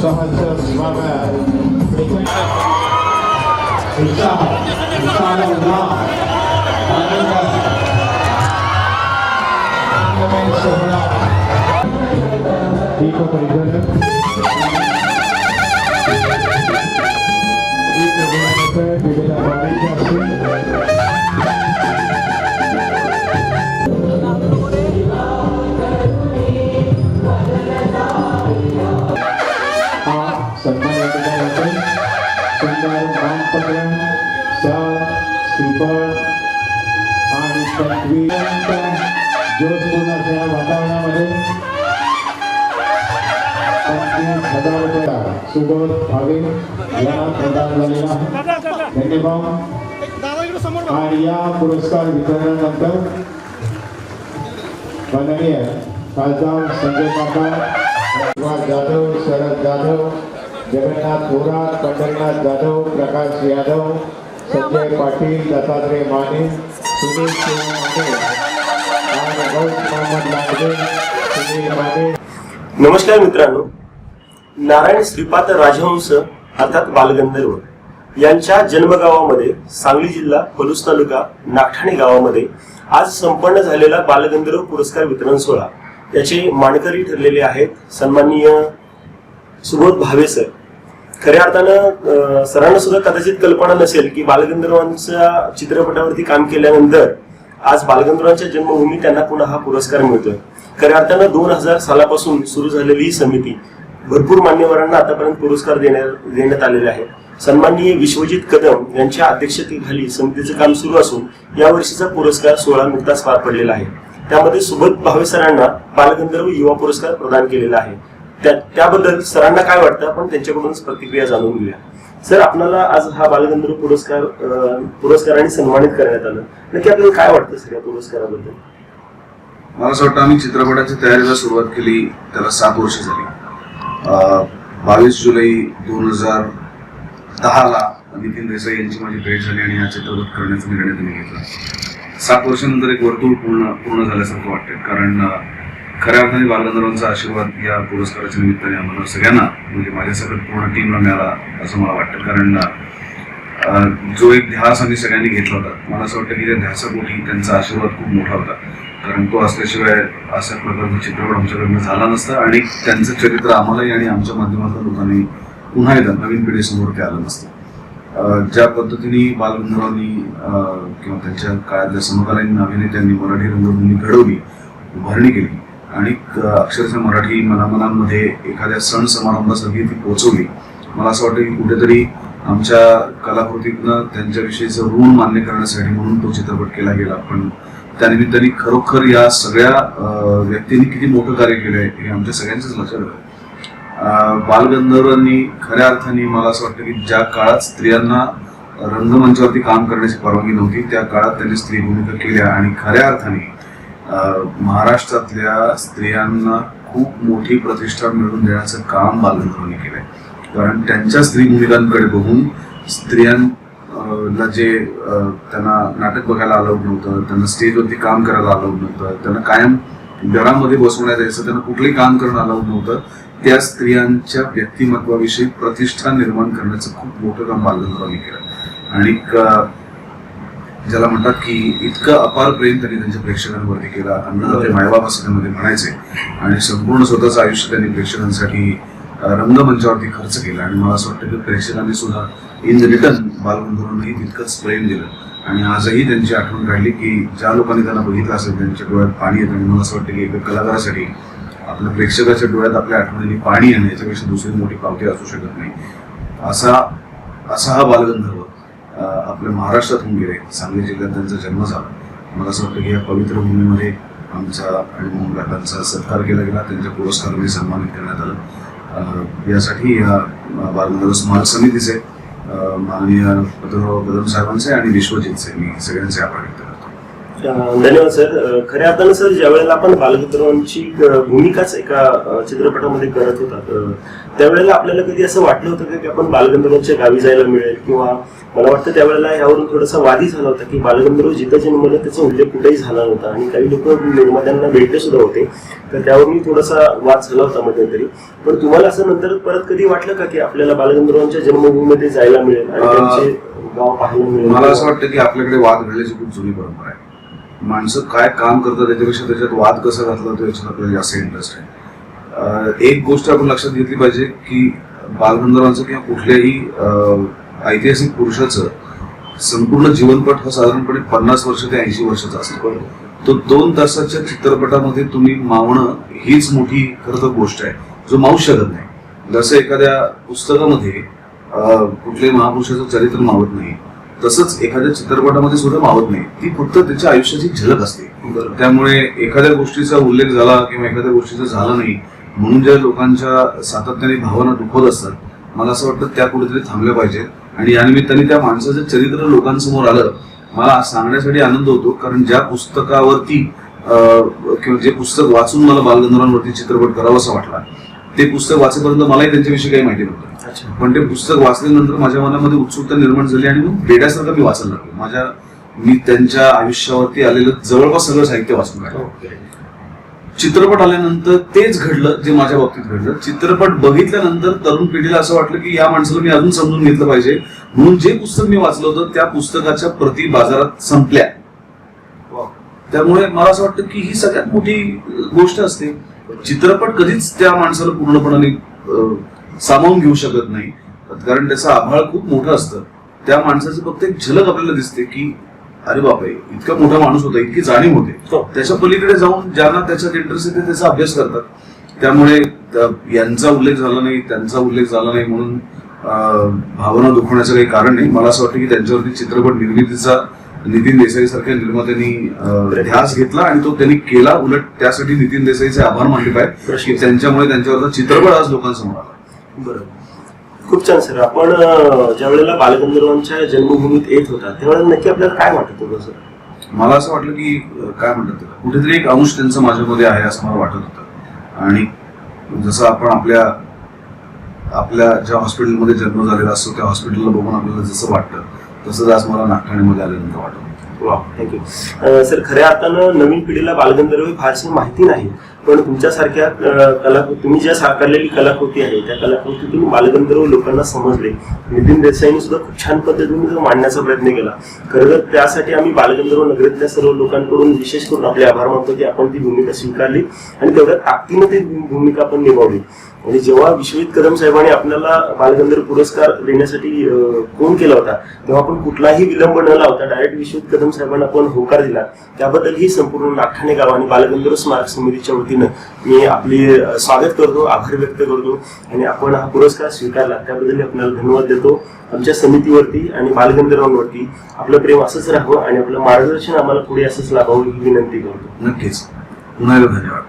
సంవత్సర బాగా ఉత్సాహంగా ఆనందమైన శుభ్ర దీప పరిధులు వివిధ వాణిజ్య पिंपळ आणि पंचवीस जोशपूर्ण वातावरणामध्ये पंचवीस हजार रुपया सुबोध भावे यांना प्रदान झालेला आहे धन्यवाद. आणि या पुरस्कार वितरणानंतर माननीय खासदार संजय काका जाधव शरद जाधव जगन्नाथ थोरात पंढरीनाथ जाधव प्रकाश यादव संजय पाटील दत्तात्रय माने सुनील माने आणि गौस मोहम्मद लांडगे सुनील माने. नमस्कार मित्रांनो. नारायण श्रीपाद राजहंस अर्थात बालगंधर्व यांच्या जन्मगावामध्ये सांगली जिल्हा पलूस तालुका नागठाणे गावामध्ये आज संपन्न झालेला बालगंधर्व पुरस्कार वितरण सोहळा. याचे मानकरी ठरलेले आहेत सन्माननीय सुबोध भावे सर. खऱ्या अर्थानं सरांना सुद्धा कदाचित कल्पना नसेल की बालगंधर्वांच्या चित्रपटावरती काम केल्यानंतर आज बालगंधर्वांच्या जन्मभूमी त्यांना पुन्हा हा पुरस्कार मिळतोय. खऱ्या अर्थानं दोन हजार सालापासून सुरू झालेली ही समिती भरपूर मान्यवरांना आतापर्यंत पुरस्कार देण्यात देण्यात आलेले आहे. सन्माननीय विश्वजित कदम यांच्या अध्यक्षतेखाली समितीचं काम सुरू असून या वर्षीचा पुरस्कार सोळा नुकताच पार पडलेला आहे. त्यामध्ये सुबोध भावे सरांना बालगंधर्व युवा पुरस्कार प्रदान केलेला आहे. त्याबद्दल सरांना काय वाटतं? आपण त्यांच्याकडूनच प्रतिक्रिया जाणून घेऊया. सर आपल्याला आज हा बालगंधर्व पुरस्कार पुरस्काराने सन्मानित करण्यात आलं. नक्की आपल्याला काय वाटतं सर या पुरस्काराबद्दल? मला असं वाटतं आम्ही चित्रपटाची तयारीला सुरुवात केली त्याला सात वर्ष झाली. बावीस जुलै दोन हजार दहाला नितीन देसाई यांची माझी भेट झाली आणि हा चित्रपट करण्याचा निर्णय त्यांनी घेतला. सात वर्षानंतर एक वर्तुळ पूर्ण पूर्ण झाल्यासारखं वाटतं कारण खऱ्या अर्थाने बालगंधर्वांचा आशीर्वाद या पुरस्काराच्या निमित्ताने आम्हाला सगळ्यांना म्हणजे माझ्यासकट पूर्ण टीमला मिळाला असं मला वाटतं. कारण जो एक ध्यास आम्ही सगळ्यांनी घेतला होता मला असं वाटतं की त्या ध्यासापोटी त्यांचा आशीर्वाद खूप मोठा होता. कारण तो असल्याशिवाय अशा प्रकारचा चित्रपट आमच्याकडनं झाला नसता आणि त्यांचं चरित्र आम्हालाही आणि आमच्या माध्यमातून लोकांनी पुन्हा एकदा नवीन पिढीसमोर ते आलं नसतं. ज्या पद्धतीने बालगंधर्वांनी किंवा त्यांच्या काळातल्या समकालीन अभिनेत्यांनी मराठी रंगभूमी घडवली उभारणी केली आणि अक्षरशः मराठी मनामनांमध्ये एखाद्या सण समारंभासाठी ती पोहोचवली मला असं वाटतं की कुठेतरी आमच्या कलाकृतीतनं त्यांच्याविषयीचं ऋण मान्य करण्यासाठी म्हणून तो चित्रपट केला गेला. पण त्यानिमित्ताने खरोखर या सगळ्या व्यक्तींनी किती मोठं कार्य केलं आहे हे आमच्या सगळ्यांच्याच लक्षात आलं बालगंधर्वांनी खऱ्या अर्थाने मला असं वाटतं की ज्या काळात स्त्रियांना रंगमंचावरती काम करण्याची परवानगी नव्हती त्या काळात त्यांनी स्त्री भूमिका केल्या आणि खऱ्या अर्थाने महाराष्ट्रातल्या स्त्रियांना खूप मोठी प्रतिष्ठा मिळवून देण्याचं काम बालगंधर्वांनी केलंय. कारण त्यांच्या स्त्री भूमिकांकडे बघून स्त्रियांना जे त्यांना नाटक बघायला अलाउड नव्हतं त्यांना स्टेजवरती काम करायला अलाउड नव्हतं त्यांना कायम घरामध्ये बसवण्यात यायचं त्यांना कुठलंही काम करणं अलाउड नव्हतं त्या स्त्रियांच्या व्यक्तिमत्वाविषयी प्रतिष्ठा निर्माण करण्याचं खूप मोठं काम बालगंधर्वांनी केलं. आणि ज्याला म्हणतात की इतकं अपार प्रेम त्यांनी त्यांच्या प्रेक्षकांवरती केला. अन्नदाते मायबाप असं त्यामध्ये म्हणायचे. आणि संपूर्ण स्वतःचं आयुष्य त्यांनी प्रेक्षकांसाठी रंगमंचावरती खर्च केला. आणि मला असं वाटतं की प्रेक्षकांनी सुद्धा इन रिटर्न बालगंधर्वांनाही तितकंच प्रेम दिलं. आणि आजही त्यांची आठवण काढली की ज्या लोकांनी त्यांना बघितलं असेल त्यांच्या डोळ्यात पाणी येतं. आणि मला असं वाटतं की एका कलाकारासाठी आपल्या प्रेक्षकाच्या डोळ्यात आपल्या आठवणीने पाणी येणं याच्यापेक्षा दुसरी मोठी पावती असू शकत नाही. असा असा हा बालगंधर्व. आपल्या महाराष्ट्रात होऊन गेले. सांगली जिल्ह्यात त्यांचा जन्म झाला. मला असं वाटतं की या पवित्र भूमीमध्ये आमचा आणि मुलांचा सत्कार केला गेला. त्यांच्या पुरस्काराने सन्मानित करण्यात आलं. यासाठी या बालगंधर्व स्मारक समितीचे माननीय पत्रराव कदम साहेबांचे आणि विश्वजितचे मी सगळ्यांचे आभार व्यक्त करतो धन्यवाद सर. खऱ्या अर्थानं सर ज्या वेळेला आपण बालगंधर्वांची अं, भूमिकाच एका चित्रपटामध्ये करत होतात अं, त्यावेळेला आपल्याला कधी असं वाटलं होतं का आपण बालगंधर्वांच्या गावी जायला मिळेल? किंवा मला वाटतं त्यावेळेला यावरून थोडासा वादी झाला होता की बालगंधर्व जिथं जन्मलं त्याचा उल्लेख कुठेही झाला नव्हता. आणि काही लोक निर्मात्यांना भेटले सुद्धा होते. तर त्यावरून थोडासा वाद झाला होता मध्यंतरी. पण तुम्हाला असं नंतर परत कधी वाटलं का की आपल्याला बालगंधर्वांच्या जन्मभूमीमध्ये जायला मिळेल आणि त्यांचे गाव पाहायला मिळेल? मला असं वाटतं की आपल्याकडे वाद घडल्याची खूप जुनी परंपरा आहे. माणसं काय काम करतात त्याच्यापेक्षा त्याच्यात वाद कसा घातला तो याच्यात आपल्याला जास्त इंटरेस्ट आहे. एक गोष्ट आपण लक्षात घेतली पाहिजे की बालगंधर्वांचं किंवा कुठल्याही ऐतिहासिक पुरुषाचं संपूर्ण जीवनपट हा साधारणपणे पन्नास वर्ष ते ऐंशी वर्षाचा असतो. तो दोन तासाच्या चित्रपटामध्ये तुम्ही मावणं हीच मोठी खरं तर गोष्ट आहे जो मावू शकत नाही. जसं एखाद्या पुस्तकामध्ये कुठल्याही महापुरुषाचं चरित्र मावत नाही तसंच एखाद्या चित्रपटामध्ये सुद्धा मावत नाही. ती फक्त त्याच्या आयुष्याची झलक असते. त्यामुळे एखाद्या गोष्टीचा उल्लेख झाला किंवा एखाद्या गोष्टीचा झाला नाही म्हणून ज्या लोकांच्या सातत्याने भावना दुखत असतात मला असं वाटतं त्या कुठेतरी थांबल्या पाहिजे आणि या निमित्ताने त्या माणसाचं चरित्र लोकांसमोर आलं मला सांगण्यासाठी आनंद होतो. कारण ज्या पुस्तकावरती किंवा जे पुस्तक वाचून मला बालगंधर्वांवरती चित्रपट करावासा वाटला ते पुस्तक वाचेपर्यंत मलाही त्यांच्याविषयी काही माहिती नव्हतं. पण ते पुस्तक वाचल्यानंतर माझ्या मनामध्ये उत्सुकता निर्माण झाली आणि मग वेड्यासारखं मी वाचायला लागलो माझ्या मी त्यांच्या आयुष्यावरती आलेलं जवळपास सगळं साहित्य वाचून काढलं. चित्रपट आल्यानंतर तेच घडलं जे माझ्या बाबतीत घडलं. चित्रपट बघितल्यानंतर तरुण पिढीला असं वाटलं की या माणसाला मी अजून समजून घेतलं पाहिजे. म्हणून जे पुस्तक मी वाचलं होतं त्या पुस्तकाच्या प्रती बाजारात संपल्या. त्यामुळे मला असं वाटतं की ही सगळ्यात मोठी गोष्ट असते. चित्रपट कधीच त्या माणसाला पूर्णपणाने सामावून घेऊ शकत नाही. कारण त्याचं आभाळ खूप मोठं असतं. त्या माणसाची फक्त एक झलक आपल्याला दिसते की अरे बापरे इतका मोठा माणूस होता इतकी जाणीव हो. होते त्याच्या पलीकडे जाऊन ज्यांना त्याच्यात इंटरेस्ट येते त्याचा अभ्यास करतात. त्यामुळे त्या- यांचा उल्लेख झाला नाही त्यांचा उल्लेख झाला नाही म्हणून भावना दुखवण्याचं काही कारण नाही. मला असं वाटतं की त्यांच्यावरती चित्रपट निर्मितीचा नितीन देसाई सारख्या निर्मात्यांनी ध्यास घेतला आणि तो त्यांनी केला. उलट त्यासाठी नितीन देसाईचे आभार मानले पाहिजे की त्यांच्यामुळे त्यांच्यावरचा चित्रपट आज लोकांसमोर आला. बरं. खूप छान सर. आपण ज्या वेळेला बालगंधर्वांच्या जन्मभूमीत येत होता त्यावेळेला नक्की आपल्याला काय वाटत होतं सर? मला असं वाटलं की काय म्हणतात कुठेतरी एक अंश त्यांचा माझ्यामध्ये आहे असं मला वाटत होतं. आणि जसं आपण आपल्या आपल्या ज्या हॉस्पिटलमध्ये जन्म झालेला असतो त्या हॉस्पिटलला बघून आपल्याला जसं वाटतं तसंच आज मला नागठाण्यामध्ये आल्यानंतर वाटत. वा थँक्यू सर खऱ्या अर्थानं नवीन पिढीला बालगंधर्व फारशी माहिती नाही. पण तुमच्यासारख्या कलाकृती कला तुम्ही ज्या साकारलेली कलाकृती आहे त्या कलाकृतीतून बालगंधर्व लोकांना समजले. नितीन देसाईंनी सुद्धा खूप छान पद्धतीने तो मांडण्याचा प्रयत्न केला. खरं तर त्यासाठी आम्ही बालगंधर्व नगरीतल्या सर्व लोकांकडून विशेष करून आपले आभार मानतो की आपण ती भूमिका स्वीकारली आणि तेवढ्या ताकदीनं ती भूमिका आपण निभावली. म्हणजे जेव्हा विश्वजित कदम साहेबांनी आपल्याला बालगंधर्व पुरस्कार देण्यासाठी फोन केला होता तेव्हा आपण कुठलाही विलंब न लावता डायरेक्ट विश्वजित कदम साहेबांना आपण होकार दिला. त्याबद्दल ही संपूर्ण नागठाणे गाव आणि बालगंधर्व स्मारक समितीच्या वतीने मी आपली स्वागत करतो आभार व्यक्त करतो आणि आपण हा पुरस्कार स्वीकारला. त्याबद्दल आपल्याला धन्यवाद देतो. आमच्या समितीवरती आणि बालगंधर्वांवरती आपलं प्रेम असंच राहावं आणि आपलं मार्गदर्शन आम्हाला पुढे असंच लाभावं ही विनंती करतो. नक्कीच. पुन्हा धन्यवाद.